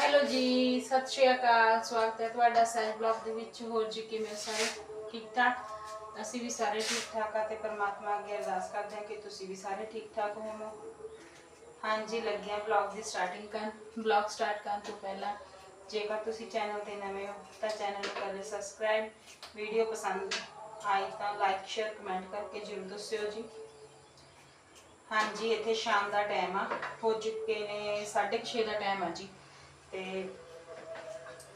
Hello ਜੀ, ਸਤਿ ਸ਼੍ਰੀ ਅਕਾਲ, ਸਵਾਗਤ ਹੈ ਤੁਹਾਡਾ ਸੈਲ ਬਲੌਗ ਦੇ ਵਿੱਚ। ਹੋਰ ਜੀ ਕਿਵੇਂ ਸਾਰੇ? ਠੀਕ ਠਾਕ? ਅਸੀਂ ਵੀ ਸਾਰੇ ਠੀਕ ਠਾਕ ਆ ਤੇ ਪਰਮਾਤਮਾ ਅੱਗੇ ਅਰਦਾਸ ਕਰਦੇ ਹਾਂ ਕਿ ਤੁਸੀਂ ਵੀ ਸਾਰੇ ਠੀਕ ਠਾਕ ਹੋਵੋ। ਹਾਂਜੀ, ਲੱਗਿਆ ਬਲੌਗ ਦੀ ਸਟਾਰਟਿੰਗ ਕਰਨ। ਬਲੌਗ ਸਟਾਰਟ ਕਰਨ ਤੋਂ ਪਹਿਲਾਂ ਜੇਕਰ ਤੁਸੀਂ ਚੈਨਲ ਤੇ ਨਵੇਂ ਹੋ, ਤਾਂ ਚੈਨਲ ਨੂੰ ਕਰ ਲਿਓ ਸਬਸਕ੍ਰਾਈਬ ਵੀਡੀਓ ਪਸੰਦ ਆਈ ਤਾਂ ਲਾਈਕ ਸ਼ੇਅਰ ਕਮੈਂਟ ਕਰਕੇ ਜ਼ਰੂਰ ਦੱਸਿਓ ਜੀ। ਹਾਂਜੀ, ਇੱਥੇ ਸ਼ਾਮ ਦਾ ਟਾਈਮ ਆ। ਹੋ ਚੁੱਕੇ ਨੇ 6:30 ਦਾ ਟਾਈਮ ਆ ਜੀ। ਤੇ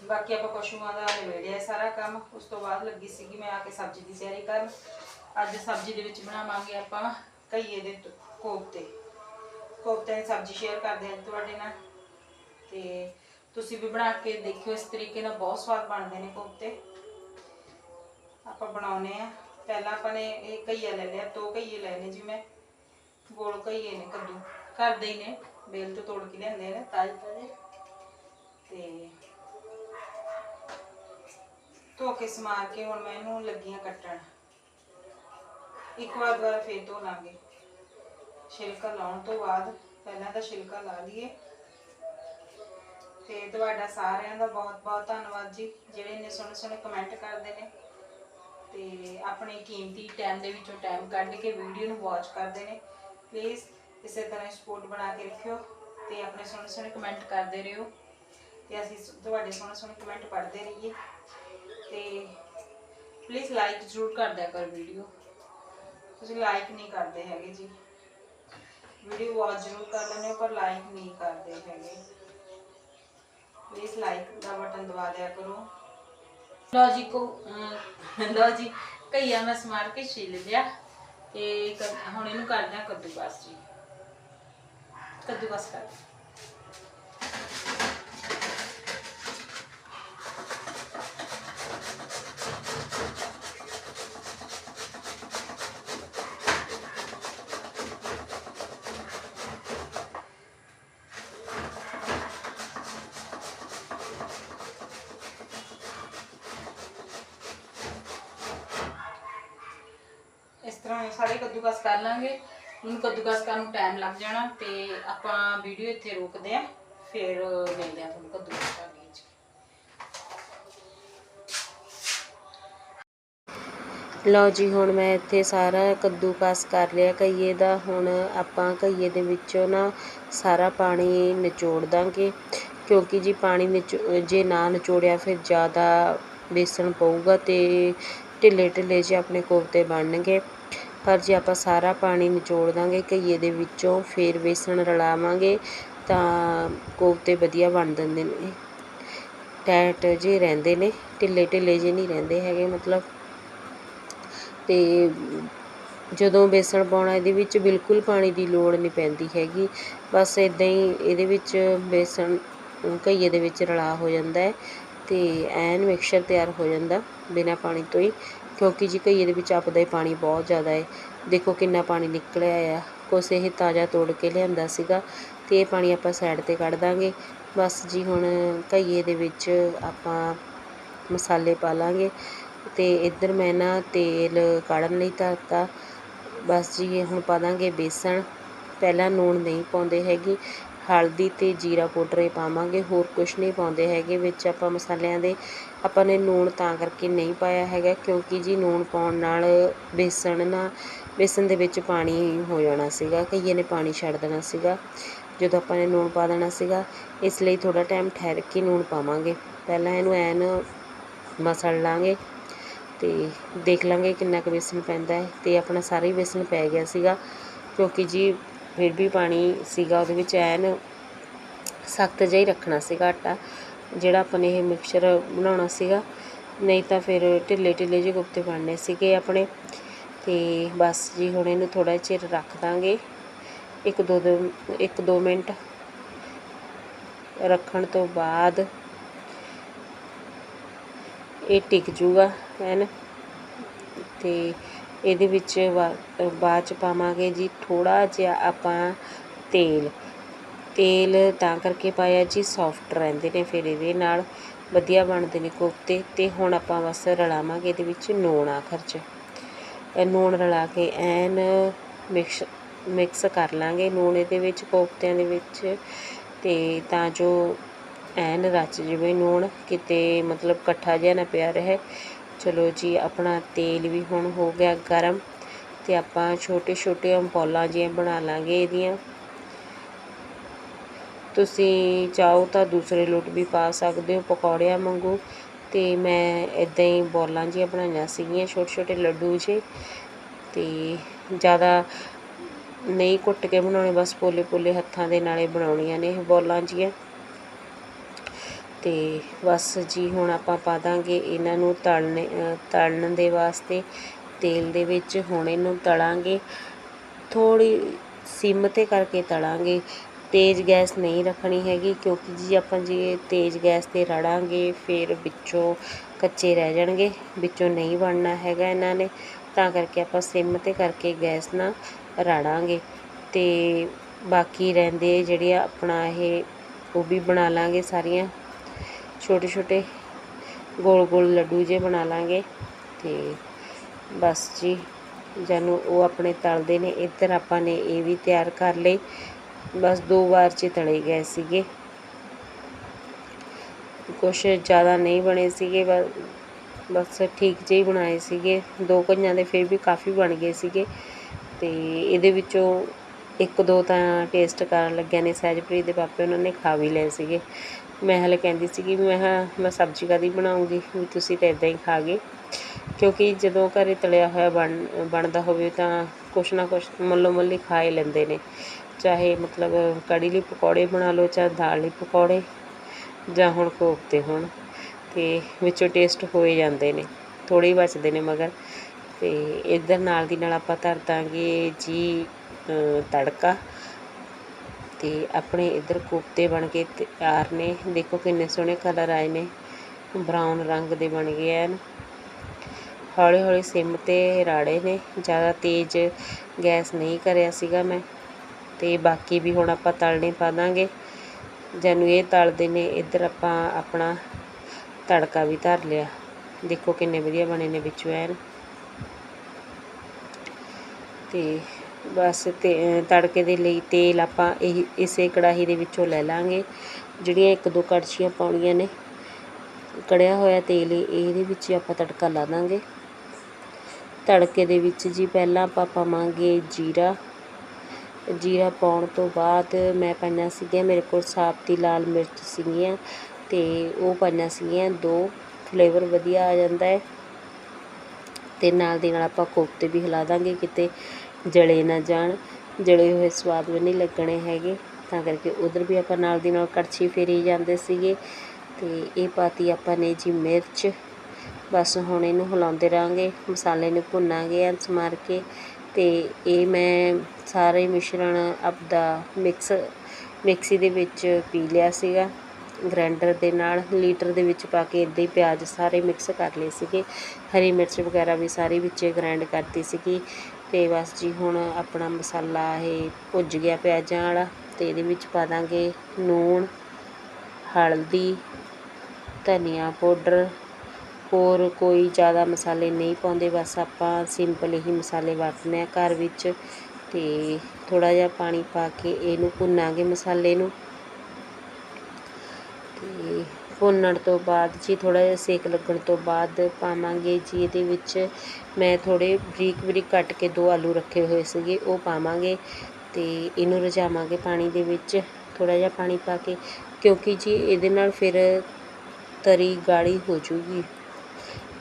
ਬਾਕੀ ਆਪਾਂ ਪਸ਼ੂਆਂ ਦਾ ਨਿਬੇੜਿਆ ਸਾਰਾ ਕੰਮ। ਉਸ ਤੋਂ ਬਾਅਦ ਲੱਗੀ ਸੀਗੀ ਮੈਂ ਆ ਕੇ ਸਬਜ਼ੀ ਦੀ ਤਿਆਰੀ ਕਰਨ। ਅੱਜ ਸਬਜ਼ੀ ਦੇ ਵਿੱਚ ਬਣਾਵਾਂਗੇ ਆਪਾਂ ਘਈਏ ਦੇ ਕੋਫਤੇ। ਕੋਫਤੇ ਦੀ ਸਬਜ਼ੀ ਸ਼ੇਅਰ ਕਰਦੇ ਹਾਂ ਤੁਹਾਡੇ ਨਾਲ। ਤੇ ਤੁਸੀਂ ਵੀ ਬਣਾ ਕੇ ਦੇਖਿਓ, ਇਸ ਤਰੀਕੇ ਨਾਲ ਬਹੁਤ ਸਵਾਦ ਬਣਦੇ ਨੇ ਕੋਫਤੇ। ਆਪਾਂ ਬਣਾਉਨੇ ਆ ਪਹਿਲਾਂ ਆਪਾਂ ਨੇ ਇਹ ਘਈਆ ਲੈ ਲਿਆ, ਦੋ ਘਈਏ ਲੈਣੇ ਜੀ ਮੈਂ। ਗੋਲ ਘਈਏ ਨੇ ਕੱਦੂ। ਘਰ ਦੇ ਹੀ ਨੇ, ਬੇਲ ਤੋਂ ਤੋੜ ਕੇ ਲਿਆਂਦੇ ਨੇ ਤਾਜ਼ੇ ਤਾਜ਼ੇ ਤੇ ਧੋ ਕੇ ਸਮਾਰ ਕੇ ਹੁਣ ਮੈਂ ਇਹਨੂੰ ਲੱਗੀਆਂ ਕੱਟਣ। ਇੱਕ ਵਾਰ ਦੁਬਾਰਾ ਫੇਰ ਧੋ ਲਾਂਗੇ ਛਿਲਕਾ ਲਾਉਣ ਤੋਂ ਬਾਅਦ ਪਹਿਲਾਂ ਤਾਂ ਛਿਲਕਾ ਲਾ ਲਈਏ। ਤੇ ਤੁਹਾਡਾ ਸਾਰਿਆਂ ਦਾ ਬਹੁਤ ਬਹੁਤ ਧੰਨਵਾਦ ਜੀ, ਜਿਹੜੇ ਇੰਨੇ ਸੋਹਣੇ ਸੋਹਣੇ ਕਮੈਂਟ ਕਰਦੇ ਨੇ। ਤੇ ਆਪਣੇ ਕੀਮਤੀ ਟਾਈਮ ਦੇ ਵਿੱਚੋਂ ਟਾਈਮ ਕੱਢ ਕੇ ਵੀਡੀਓ ਨੂੰ ਵਾਚ ਕਰਦੇ ਨੇ। ਪਲੀਜ਼ ਇਸੇ ਤਰ੍ਹਾਂ ਸਪੋਰਟ ਬਣਾ ਕੇ ਰੱਖਿਓ ਤੇ ਆਪਣੇ ਸੋਹਣੇ ਸੋਹਣੇ ਕਮੈਂਟ ਕਰਦੇ ਰਹੋ। ਤੇ ਅਸੀਂ ਤੁਹਾਡੇ ਸੋਹਣੇ ਸੋਹਣੇ ਕਮੈਂਟ ਪੜ੍ਹਦੇ ਰਹੀਏ। ਤੇ ਪਲੀਜ਼ ਲਾਈਕ ਜ਼ਰੂਰ ਕਰ ਦਿਆ ਕਰ ਵੀਡੀਓ ਤੁਸੀਂ ਲਾਈਕ ਨਹੀਂ ਕਰਦੇ ਹੈਗੇ ਜੀ। ਵੀਡੀਓ ਵਾਚ ਜ਼ਰੂਰ ਕਰ ਲੈਂਦੇ ਹੋ, ਪਰ ਲਾਈਕ ਨਹੀਂ ਕਰਦੇ ਹੈਗੇ। ਪਲੀਜ਼ ਲਾਈਕ ਦਾ ਬਟਨ ਦਬਾ ਦਿਆ ਕਰੋ। ਲਓ ਜੀ, ਕੋ ਅਹ ਲਓ ਜੀ ਕਈਆ ਮੈਂ ਸਮਾਰ ਕੇ ਛਿਲ ਲਿਆ। ਤੇ ਹੁਣ ਇਹਨੂੰ ਕਰਦੇ ਕੱਦੂ ਕੱਦੂਕਸ ਜੀ। ਕੱਦੂਕਸ ਕਰ ਇਸ ਤਰ੍ਹਾਂ ਇਹ ਸਾਰੇ ਕੱਦੂਕਸ ਕਰ ਲਾਂਗੇ। ਹੁਣ ਕੱਦੂਕਸ ਕਰਨ ਨੂੰ ਟਾਈਮ ਲੱਗ ਜਾਣਾ ਤੇ ਆਪਾਂ ਵੀਡੀਓ ਇੱਥੇ ਰੋਕਦੇ ਆ ਫਿਰ ਮਿਲਦੇ ਆ ਤੁਹਾਨੂੰ ਕੱਦੂਕਸ ਕਰਕੇ ਲਓ ਜੀ, ਹੁਣ ਮੈਂ ਇੱਥੇ ਸਾਰਾ ਕੱਦੂਕਸ ਕਰ ਲਿਆ। ਕਈਏ ਦਾ ਹੁਣ ਆਪਾਂ ਕਈਏ ਦੇ ਵਿੱਚੋਂ ਨਾ ਸਾਰਾ ਪਾਣੀ ਨਿਚੋੜ ਦਾਂਗੇ। ਕਿਉਂਕਿ ਜੀ ਪਾਣੀ ਨਿਚ, ਜੇ ਨਾ ਨਿਚੋੜਿਆ ਫਿਰ ਜ਼ਿਆਦਾ ਬੇਸਣ ਪਊਗਾ ਤੇ ਢਿੱਲੇ ਢਿੱਲੇ ਜੇ ਆਪਣੇ ਕੋਫਤੇ ਬਣਨਗੇ। ਪਰ ਜੇ ਆਪਾਂ ਸਾਰਾ ਪਾਣੀ ਨਿਚੋੜ ਦਾਂਗੇ ਕਈਏ ਦੇ ਵਿੱਚੋਂ ਫਿਰ ਬੇਸਣ ਰਲਾਵਾਂਗੇ, ਤਾਂ ਕੋਫਤੇ ਵਧੀਆ ਬਣ ਜਾਂਦੇ ਨੇ। ਟੈਟ ਜਿਹੇ ਰਹਿੰਦੇ ਨੇ, ਢਿੱਲੇ ਢਿੱਲੇ ਜਿਹੇ ਨਹੀਂ ਰਹਿੰਦੇ ਹੈਗੇ, ਮਤਲਬ। ਤੇ ਜਦੋਂ ਬੇਸਣ ਪਾਉਣਾ, ਇਹਦੇ ਵਿੱਚ ਬਿਲਕੁਲ ਪਾਣੀ ਦੀ ਲੋੜ ਨਹੀਂ ਪੈਂਦੀ ਹੈਗੀ। ਬਸ ਇਦਾਂ ਹੀ ਇਹਦੇ ਵਿੱਚ ਬੇਸਣ ਘਈਏ ਦੇ ਵਿੱਚ ਰਲਾ ਹੋ ਜਾਂਦਾ ਹੈ ਤੇ ਐਨ ਮਿਕਸਚਰ ਤਿਆਰ ਹੋ ਜਾਂਦਾ ਬਿਨਾਂ ਪਾਣੀ ਤੋਂ ਹੀ। ਕਿਉਂਕਿ ਜੀ ਘਈਏ ਦੇ ਵਿੱਚ ਆਪਦਾ ਹੀ ਪਾਣੀ ਬਹੁਤ ਜ਼ਿਆਦਾ ਹੈ। ਦੇਖੋ ਕਿੰਨਾ ਪਾਣੀ ਨਿਕਲਿਆ ਆ। ਕੁਛ ਇਹ ਤਾਜ਼ਾ ਤੋੜ ਕੇ ਲਿਆਂਦਾ ਸੀਗਾ ਤੇ ਇਹ ਪਾਣੀ ਆਪਾਂ ਸਾਈਡ ਤੇ ਕੱਢ ਦਾਂਗੇ। ਬਸ ਜੀ ਹੁਣ ਘਈਏ ਦੇ ਵਿੱਚ ਆਪਾਂ ਮਸਾਲੇ ਪਾ ਲਾਂਗੇ ਤੇ ਇੱਧਰ ਮੈਂ ਨਾ ਤੇਲ ਕਾੜਨ ਲਈ ਧਰਤਾ। ਬਸ ਜੀ ਹੁਣ ਪਾ ਦਾਂਗੇ ਬੇਸਣ। ਪਹਿਲਾਂ ਲੂਣ ਨਹੀਂ ਪਾਉਂਦੇ ਹੈਗੇ। ਹਲਦੀ ਤੇ ਜੀਰਾ ਪਾਊਡਰ ਹੀ ਪਾਵਾਂਗੇ। ਹੋਰ ਕੁਝ ਨਹੀਂ ਪਾਉਂਦੇ ਹੈਗੇ। ਵਿੱਚ ਆਪਾਂ ਮਸਾਲਿਆਂ ਦੇ ਆਪਾਂ ਨੇ ਨੂਣ ਤਾਂ ਕਰਕੇ ਨਹੀਂ ਪਾਇਆ ਹੈਗਾ ਕਿਉਂਕਿ ਜੀ ਨੂਣ ਪਾਉਣ ਨਾਲ ਬੇਸਣ ਨਾ ਬੇਸਣ ਦੇ ਵਿੱਚ ਪਾਣੀ ਹੋ ਜਾਣਾ ਸੀਗਾ। ਕਈਏ ਨੇ ਪਾਣੀ ਛੱਡ ਦੇਣਾ ਸੀਗਾ। ਜਦੋਂ ਆਪਾਂ ਨੇ ਨੂਣ ਪਾ ਦੇਣਾ ਸੀਗਾ, ਇਸ ਲਈ ਥੋੜਾ ਟਾਈਮ ਠਹਿਰ ਕੇ ਨੂਣ ਪਾਵਾਂਗੇ। ਪਹਿਲਾਂ ਇਹਨੂੰ ਐਨ ਮਸਲ ਲਾਂਗੇ ਤੇ ਦੇਖ ਲਾਂਗੇ ਕਿੰਨਾ ਕੁ ਬੇਸਣ ਪੈਂਦਾ ਹੈ ਤੇ ਆਪਣਾ ਸਾਰਾ ਹੀ ਬੇਸਣ ਪੈ ਗਿਆ ਸੀਗਾ। ਕਿਉਂਕਿ ਜੀ ਫਿਰ ਵੀ ਪਾਣੀ ਸੀਗਾ, ਉਹਦੇ ਵਿੱਚ ਐਨ ਸਖਤ ਜਿਹਾ ਹੀ ਰੱਖਣਾ ਸੀਗਾ ਆਟਾ, ਜਿਹੜਾ ਆਪਾਂ ਨੇ ਇਹ ਮਿਕਸਚਰ ਬਣਾਉਣਾ ਸੀਗਾ। ਨਹੀਂ ਤਾਂ ਫਿਰ ਢਿੱਲੇ ਢਿੱਲੇ ਜਿਹੇ ਗੁਪਤੇ ਬਣਨੇ ਸੀਗੇ ਆਪਣੇ। ਤੇ ਬਸ ਜੀ, ਹੁਣ ਇਹਨੂੰ ਥੋੜਾ ਚਿਰ ਰੱਖ ਦਾਂਗੇ। ਇੱਕ ਦੋ ਦੋ ਇੱਕ ਦੋ ਮਿੰਟ ਰੱਖਣ ਤੋਂ ਬਾਅਦ ਇਹ ਟਿਕ ਜੂਗਾ, ਐਨ। ਤੇ ਇਹਦੇ ਵਿੱਚ ਬਾ- ਬਾਅਦ ਚ ਪਾਵਾਂਗੇ ਜੀ ਥੋੜ੍ਹਾ ਜਿਹਾ ਆਪਾਂ ਤੇਲ। ਤੇਲ ਤਾਂ ਕਰਕੇ ਪਾਇਆ ਜੀ ਸੌਫਟ ਰਹਿੰਦੇ ਨੇ ਫਿਰ ਇਹਦੇ ਨਾਲ। ਵਧੀਆ ਬਣਦੇ ਨੇ ਕੋਫਤੇ ਤੇ ਹੁਣ ਆਪਾਂ ਬਸ ਰਲਾਵਾਂਗੇ ਇਹਦੇ ਵਿੱਚ ਨੂਣ ਆਖਰ ਚ ਨੂਣ ਰਲਾ ਕੇ ਐਨ ਮਿਕਸ ਮਿਕਸ ਕਰ ਲਾਂਗੇ ਨੂਣ ਇਹਦੇ ਵਿੱਚ ਕੋਫਤਿਆਂ ਦੇ ਵਿੱਚ। ਤੇ ਤਾਂ ਜੋ ਐਨ ਰਚ ਜਵੇ ਨੂਣ, ਕਿਤੇ ਮਤਲਬ ਇਕੱਠਾ ਜਿਹਾ ਨਾ ਪਿਆ ਰਹੇ। ਚਲੋ ਜੀ, ਆਪਣਾ ਤੇਲ ਵੀ ਹੁਣ ਹੋ ਗਿਆ ਗਰਮ ਤੇ ਆਪਾਂ ਛੋਟੇ ਛੋਟੇ ਅੰਪੋਲਾਂ ਜਿਹੀਆਂ ਬਣਾ ਲਾਂਗੇ ਇਹਦੀਆਂ। ਤੁਸੀਂ ਚਾਹੋ ਤਾਂ ਦੂਸਰੇ ਲੁੱਟ ਵੀ ਪਾ ਸਕਦੇ ਹੋ ਪਕੌੜਿਆਂ ਵਾਂਗੂ। ਤੇ ਮੈਂ ਇਦਾਂ ਹੀ ਬੋਲਾਂ ਜਿਹੀਆਂ ਬਣਾਈਆਂ ਸੀਗੀਆਂ ਛੋਟੇ ਛੋਟੇ ਲੱਡੂ ਜਿਹੇ। ਤੇ ਜ਼ਿਆਦਾ ਨਹੀਂ ਕੁੱਟ ਕੇ ਬਣਾਉਣੇ, ਬਸ ਪੋਲੇ ਪੋਲੇ ਹੱਥਾਂ ਦੇ ਨਾਲੇ ਬਣਾਉਣੀਆਂ ਨੇ ਇਹ ਬੋਲਾਂ ਜੀਆਂ ਤੇ ਬਸ ਜੀ, ਹੁਣ ਆਪਾਂ ਪਾ ਦਾਂਗੇ ਇਹਨਾਂ ਨੂੰ ਤਲਣੇ ਤਲਣ ਦੇ ਵਾਸਤੇ। ਤੇਲ ਦੇ ਵਿੱਚ ਹੁਣ ਇਹਨੂੰ ਤਲਾਂਗੇ। ਥੋੜੀ ਸਿਮ ਤੇ ਕਰਕੇ ਤਲਾਂਗੇ। ਤੇਜ਼ ਗੈਸ ਨਹੀਂ ਰੱਖਣੀ ਹੈਗੀ ਕਿਉਂਕਿ ਜੀ, ਆਪਾਂ ਜੇ ਤੇਜ਼ ਗੈਸ ਤੇ ਰੜਾਂਗੇ ਫਿਰ ਵਿੱਚੋਂ ਕੱਚੇ ਰਹਿ ਜਾਣਗੇ, ਵਿੱਚੋਂ ਨਹੀਂ ਬਣਨਾ ਹੈਗਾ ਇਹਨਾਂ ਨੇ। ਤਾਂ ਕਰਕੇ ਆਪਾਂ ਸਿਮ ਤੇ ਕਰਕੇ ਗੈਸ ਨਾਲ ਰੜਾਂਗੇ। ਤੇ ਬਾਕੀ ਰਹਿੰਦੇ ਜਿਹੜੇ ਆ ਆਪਣਾ ਇਹ ਉਹ ਵੀ ਬਣਾ ਲਾਂਗੇ ਸਾਰੀਆਂ। ਛੋਟੇ ਛੋਟੇ ਗੋਲ ਗੋਲ ਲੱਡੂ ਜੇ ਬਣਾ ਲਾਂਗੇ ਤੇ ਬਸ ਜੀ, ਜਾਨੂੰ ਉਹ ਆਪਣੇ ਤਲਦੇ ਨੇ, ਇੱਧਰ ਆਪਾਂ ਨੇ ਇਹ ਵੀ ਤਿਆਰ ਕਰ ਲਈ ਬਸ ਦੋ ਵਾਰ ਚ ਤਲੇ ਗਏ ਸੀਗੇ। ਕੁਛ ਜ਼ਿਆਦਾ ਨਹੀਂ ਬਣੇ ਸੀਗੇ ਬਸ ਬਸ ਠੀਕ ਜਿਹੇ ਹੀ ਬਣਾਏ ਸੀਗੇ। ਦੋ ਕਈਆਂ ਦੇ ਫਿਰ ਵੀ ਕਾਫੀ ਬਣ ਗਏ ਸੀਗੇ ਤੇ ਇਹਦੇ ਵਿੱਚੋਂ ਇੱਕ ਦੋ ਤਾਂ ਟੇਸਟ ਕਰਨ ਲੱਗਿਆ ਨੇ ਸਹਿਜਪ੍ਰੀਤ ਦੇ ਪਾਪੇ, ਉਹਨਾਂ ਨੇ ਖਾ ਵੀ ਲਏ ਸੀਗੇ। ਮੈਂ ਹਲੇ ਕਹਿੰਦੀ ਸੀਗੀ ਵੀ ਮੈਂ ਕਿਹਾ, ਮੈਂ ਸਬਜ਼ੀ ਕਾਦੀ ਬਣਾਉਂਗੀ? ਵੀ ਤੁਸੀਂ ਤਾਂ ਇੱਦਾਂ ਹੀ ਖਾ ਗਏ। ਕਿਉਂਕਿ ਜਦੋਂ ਘਰ ਤਲਿਆ ਹੋਇਆ ਬਣ, ਬਣਦਾ ਹੋਵੇ ਤਾਂ ਕੁਛ ਨਾ ਕੁਛ ਮੱਲੋ ਮੱਲੀ ਖਾ ਹੀ ਲੈਂਦੇ ਨੇ। ਚਾਹੇ ਮਤਲਬ ਕੜੀ ਲਈ ਪਕੌੜੇ ਬਣਾ ਲਓ ਚਾਹੇ ਦਾਲ ਲਈ ਪਕੌੜੇ, ਜਾਂ ਹੁਣ ਕੋਫਤੇ ਹੋਣ ਅਤੇ ਵਿੱਚੋਂ ਟੇਸਟ ਹੋਏ ਜਾਂਦੇ ਨੇ। ਥੋੜ੍ਹੇ ਹੀ ਬਚਦੇ ਨੇ ਮਗਰ। ਅਤੇ ਇੱਧਰ ਨਾਲ ਦੀ ਨਾਲ ਆਪਾਂ ਧਰ ਦਾਂਗੇ ਜੀ ਤੜਕਾ ਅਤੇ ਆਪਣੇ ਇੱਧਰ ਕੋਫਤੇ ਬਣ ਕੇ ਤਿਆਰ ਨੇ। ਦੇਖੋ ਕਿੰਨੇ ਸੋਹਣੇ ਕਲਰ ਆਏ ਨੇ। ਬਰਾਊਨ ਰੰਗ ਦੇ ਬਣ ਗਏ ਐਨ। ਹੌਲੀ ਹੌਲੀ ਸਿਮ ਤੇ ਰਾੜੇ ਨੇ। ਜ਼ਿਆਦਾ ਤੇਜ਼ ਗੈਸ ਨਹੀਂ ਕਰਿਆ ਸੀਗਾ ਮੈਂ। ਤੇ ਬਾਕੀ ਵੀ ਹੁਣ ਆਪਾਂ ਤਲਣੇ ਪਾ ਦਾਂਗੇ। ਜਾਨੂੰ ਇਹ ਤਲਦੇ ਨੇ, ਇੱਧਰ ਆਪਾਂ ਆਪਣਾ ਤੜਕਾ ਵੀ ਧਰ ਲਿਆ। ਦੇਖੋ ਕਿੰਨੇ ਵਧੀਆ ਬਣੇ ਨੇ ਵਿੱਚੋਂ ਐਨ। ਤੇ ਬਸ ਤੇ ਤੜਕੇ ਦੇ ਲਈ ਤੇਲ ਆਪਾਂ ਇਹ, ਇਸੇ ਕੜਾਹੀ ਦੇ ਵਿੱਚੋਂ ਲੈ ਲਾਂਗੇ। ਜਿਹੜੀਆਂ ਇੱਕ ਦੋ ਕੜਛੀਆਂ ਪਾਉਣੀਆਂ ਨੇ, ਕੜਿਆ ਹੋਇਆ ਤੇਲ ਇਹਦੇ ਵਿੱਚ ਹੀ ਆਪਾਂ ਤੜਕਾ ਲਾ ਦਾਂਗੇ। ਤੜਕੇ ਦੇ ਵਿੱਚ ਜੀ ਪਹਿਲਾਂ ਆਪਾਂ ਪਾਵਾਂਗੇ ਜੀਰਾ। ਜੀਰਾ ਪਾਉਣ ਤੋਂ ਬਾਅਦ ਮੈਂ ਪਾਈਆਂ ਸੀਗੀਆਂ, ਮੇਰੇ ਕੋਲ ਸਾਬਤੀ ਲਾਲ ਮਿਰਚ ਸੀਗੀਆਂ ਤੇ ਉਹ ਪਾਈਆਂ ਸੀਗੀਆਂ, ਦੋ ਫਲੇਵਰ ਵਧੀਆ ਆ ਜਾਂਦਾ ਹੈ। ਤੇ ਨਾਲ ਦੀ ਨਾਲ ਆਪਾਂ ਕੋਫਤੇ ਵੀ ਹਿਲਾ ਦਾਂਗੇ ਕਿਤੇ। ਜਲੇ ਨਾ ਜਾਣ, ਜਲੇ ਹੋਏ ਸਵਾਦ ਵੀ ਨਹੀਂ ਲੱਗਣੇ ਹੈਗੇ। ਤਾਂ ਕਰਕੇ ਉਧਰ ਵੀ ਆਪਾਂ ਨਾਲ ਦੀ ਨਾਲ ਕੜਛੀ ਫੇਰੀ ਜਾਂਦੇ ਸੀਗੇ। ਤੇ ਇਹ ਪਾਤੀ ਆਪਾਂ ਨੇ ਜੀ ਮਿਰਚ। ਬਸ ਹੁਣ ਇਹਨੂੰ ਹਿਲਾਉਂਦੇ ਰਹਾਂਗੇ। ਮਸਾਲੇ ਨੂੰ ਭੁੰਨਾਂਗੇ ਐਂ ਮਾਰ ਕੇ। ਤੇ ਇਹ ਮੈਂ ਸਾਰੇ ਮਿਸ਼ਰਣ ਆਪਦਾ ਮਿਕਸ, ਮਿਕਸੀ ਦੇ ਵਿੱਚ ਪੀ ਲਿਆ ਸੀਗਾ। ਗ੍ਰਾਈਂਡਰ ਦੇ ਨਾਲ ਲੀਟਰ ਦੇ ਵਿੱਚ ਪਾ ਕੇ ਇੱਦਾਂ ਹੀ ਪਿਆਜ਼ ਸਾਰੇ ਮਿਕਸ ਕਰ ਲਏ ਸੀਗੇ। ਹਰੀ ਮਿਰਚ ਵਗੈਰਾ ਵੀ ਸਾਰੀ ਵਿੱਚ ਗ੍ਰਾਈਂਡ ਕਰਤੀ ਸੀਗੀ। ਅਤੇ ਬਸ ਜੀ ਹੁਣ ਆਪਣਾ ਮਸਾਲਾ ਇਹ ਭੁੱਜ ਗਿਆ ਪਿਆਜ਼ਾਂ ਵਾਲਾ ਅਤੇ ਇਹਦੇ ਵਿੱਚ ਪਾ ਦਾਂਗੇ ਲੂਣ ਹਲਦੀ, ਧਨੀਆ ਪਾਊਡਰ। ਹੋਰ ਕੋਈ ਜ਼ਿਆਦਾ ਮਸਾਲੇ ਨਹੀਂ ਪਾਉਂਦੇ, ਬਸ ਆਪਾਂ ਸਿੰਪਲ ਹੀ ਮਸਾਲੇ ਵਰਤਨੇ ਆ ਘਰ ਵਿੱਚ ਅਤੇ ਥੋੜ੍ਹਾ ਜਿਹਾ ਪਾਣੀ ਪਾ ਕੇ ਇਹਨੂੰ ਭੁੰਨਾਂਗੇ ਮਸਾਲੇ ਨੂੰ। ਅਤੇ ਭੁੰਨਣ ਤੋਂ ਬਾਅਦ ਜੀ, ਥੋੜ੍ਹਾ ਜਿਹਾ ਸੇਕ ਲੱਗਣ ਤੋਂ ਬਾਅਦ ਪਾਵਾਂਗੇ ਜੀ, ਇਹਦੇ ਵਿੱਚ ਮੈਂ ਥੋੜ੍ਹੇ ਬਰੀਕ ਬਰੀਕ ਕੱਟ ਕੇ ਦੋ ਆਲੂ ਰੱਖੇ ਹੋਏ ਸੀਗੇ, ਉਹ ਪਾਵਾਂਗੇ ਅਤੇ ਇਹਨੂੰ ਰਝਾਵਾਂਗੇ ਪਾਣੀ ਦੇ ਵਿੱਚ, ਥੋੜ੍ਹਾ ਜਿਹਾ ਪਾਣੀ ਪਾ ਕੇ, ਕਿਉਂਕਿ ਜੀ ਇਹਦੇ ਨਾਲ ਫਿਰ ਤਰੀ ਗਾੜੀ ਹੋ ਜੂਗੀ।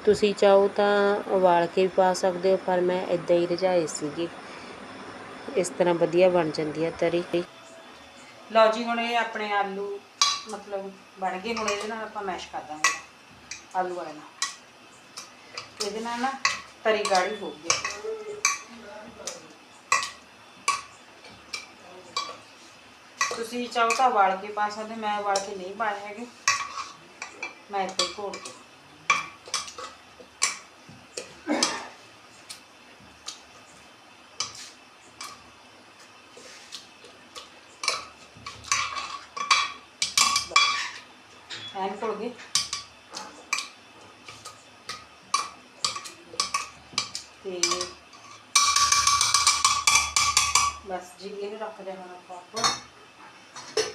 ਤੁਸੀਂ ਚਾਹੋ ਤਾਂ ਉਬਾਲ ਕੇ ਵੀ ਪਾ ਸਕਦੇ ਹੋ, ਪਰ ਮੈਂ ਇਦਾਂ ਹੀ ਰਝਾਏ ਸੀਗੇ। ਇਸ ਤਰ੍ਹਾਂ ਵਧੀਆ ਬਣ ਜਾਂਦੀ ਹੈ ਤਰੀ। ਲਓ ਜੀ, ਹੁਣ ਇਹ ਆਪਣੇ ਆਲੂ ਮਤਲਬ ਬਣ ਗਏ, ਹੁਣ ਇਹਦੇ ਨਾਲ ਆਪਾਂ ਮੈਸ਼ ਕਰ ਦਾਂਗੇ ਆਲੂ ਵਾਲੇ ਨਾਲ। ਇਹਦੇ ਨਾਲ ਨਾ ਤਰੀ ਗਾੜੀ ਹੋ ਗਈ। ਤੁਸੀਂ ਚਾਹੋ ਤਾਂ ਉਬਾਲ ਕੇ ਪਾ ਸਕਦੇ, ਮੈਂ ਉਬਾਲ ਕੇ ਨਹੀਂ ਪਾਏ ਹੈਗੇ। ਮੈਂ ਇੱਥੇ ਘੋਲ ਕੇ ਬਸ ਜੀ, ਇਹਨੂੰ ਰੱਖ ਲਿਆ ਹੁਣ ਆਪਾਂ ਉੱਪਰ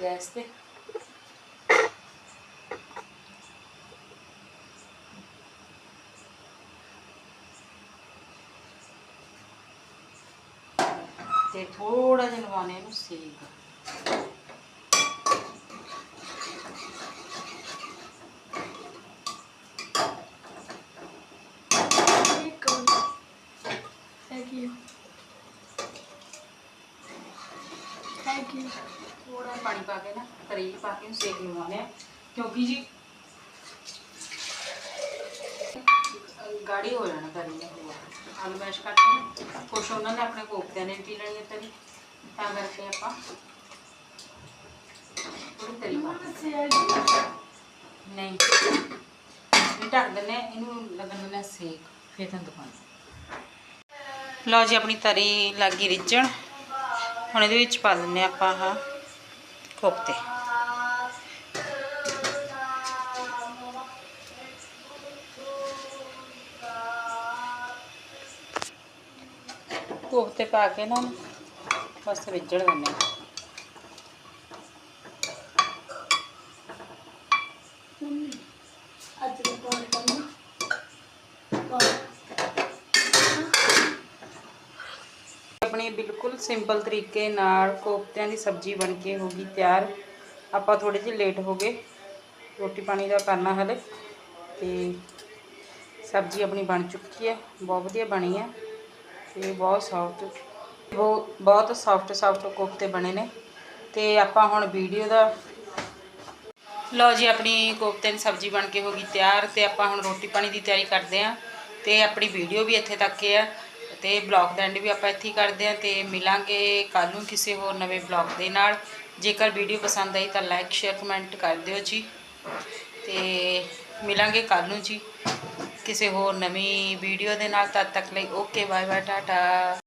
ਗੈਸ ਤੇ। ਤੇ ਥੋੜਾ ਜਿਹਾ ਲਵਾਣੇ ਨੂੰ ਸੇਕ। ਕੇ ਨਾ ਤਰੀ ਪਾ ਕੇ ਇਹਨੂੰ ਸੇਕ ਗਾੜੀ ਹੋ। ਜਾਣਾ ਤਰੀ ਨੇ ਆਲੂ ਮੈਸ਼ ਕਰਕੇ ਕੁਛ ਉਹਨਾਂ ਨੇ ਆਪਣੇ ਕੋਫਤਿਆਂ ਨੇ ਪੀ ਲੈਣੀ ਤਰੀ। ਤਾਂ ਕਰਕੇ ਆਪਾਂ ਥੋੜੀ ਤਰੀ ਨਹੀਂ। ਇਹ ਢੱਕ ਦਿੰਦੇ ਇਹਨੂੰ ਲੱਗਣ ਦਿੰਦੇ ਸੇਕ, ਫਿਰ ਤੁਹਾਨੂੰ ਦਿਖਾਉਂਦੇ ਲਓ ਜੀ, ਆਪਣੀ ਤਰੀ ਲੱਗ ਗਈ ਰਿੱਝਣ। ਹੁਣ ਇਹਦੇ ਵਿੱਚ ਪਾ ਦਿੰਦੇ ਹਾਂ ਆਪਾਂ ਆਹ ਕੋਫਤੇ। ਕੋਫਤੇ ਪਾ ਕੇ ਨਾ ਬਸ ਰਿੱਝਣ ਦਿੰਦੇ ਅੱਜ ਦੇ ਕੋਲ ਕਰਨਾ ਆਪਣੀ ਬਿਲਕੁਲ ਸਿੰਪਲ ਤਰੀਕੇ ਨਾਲ ਕੋਫਤਿਆਂ ਦੀ ਸਬਜ਼ੀ ਬਣ ਕੇ ਹੋ ਗਈ ਤਿਆਰ। ਆਪਾਂ ਥੋੜੇ ਜਿਹੇ ਲੇਟ ਹੋ ਗਏ। ਰੋਟੀ ਪਾਣੀ ਦਾ ਕਰਨਾ ਹਲੇ। ਤੇ ਸਬਜ਼ੀ ਆਪਣੀ ਬਣ ਚੁੱਕੀ ਹੈ। ਬਹੁਤ ਵਧੀਆ ਬਣੀ ਹੈ। ਤੇ ਬਹੁਤ ਸੌਫਟ ਉਹ ਬਹੁਤ ਸੌਫਟ ਸੌਫਟ ਕੋਫਤੇ ਬਣੇ ਨੇ। ਤੇ ਆਪਾਂ ਹੁਣ ਵੀਡੀਓ ਦਾ ਲਓ ਜੀ, ਆਪਣੀ ਕੋਫਤੇ ਦੀ ਸਬਜ਼ੀ ਬਣ ਕੇ ਹੋ ਗਈ ਤਿਆਰ ਤੇ ਆਪਾਂ ਹੁਣ ਰੋਟੀ ਪਾਣੀ ਦੀ ਤਿਆਰੀ ਕਰਦੇ ਆਂ ਤੇ ਆਪਣੀ ਵੀਡੀਓ ਵੀ ਇੱਥੇ ਤੱਕ ਹੈ। ਆ ਤੇ ਬਲੌਗ ਦਾ ਐਂਡ ਵੀ ਆਪਾਂ ਇੱਥੇ ਹੀ ਕਰਦੇ ਆਂ ਤੇ ਮਿਲਾਂਗੇ ਕੱਲ ਨੂੰ ਕਿਸੇ ਹੋਰ ਨਵੇਂ ਬਲੌਗ ਦੇ ਨਾਲ। ਜੇਕਰ ਵੀਡੀਓ ਪਸੰਦ ਆਈ ਤਾਂ ਲਾਈਕ ਸ਼ੇਅਰ ਕਮੈਂਟ ਕਰ ਦਿਓ ਜੀ। ਤੇ ਮਿਲਾਂਗੇ ਕੱਲ ਨੂੰ ਜੀ। ਕਿਸੇ ਹੋਰ ਨਵੀਂ ਵੀਡੀਓ ਦੇ ਨਾਲ ਤਦ ਤੱਕ ਲਈ ਓਕੇ ਬਾਏ ਬਾਏ ਟਾਟਾ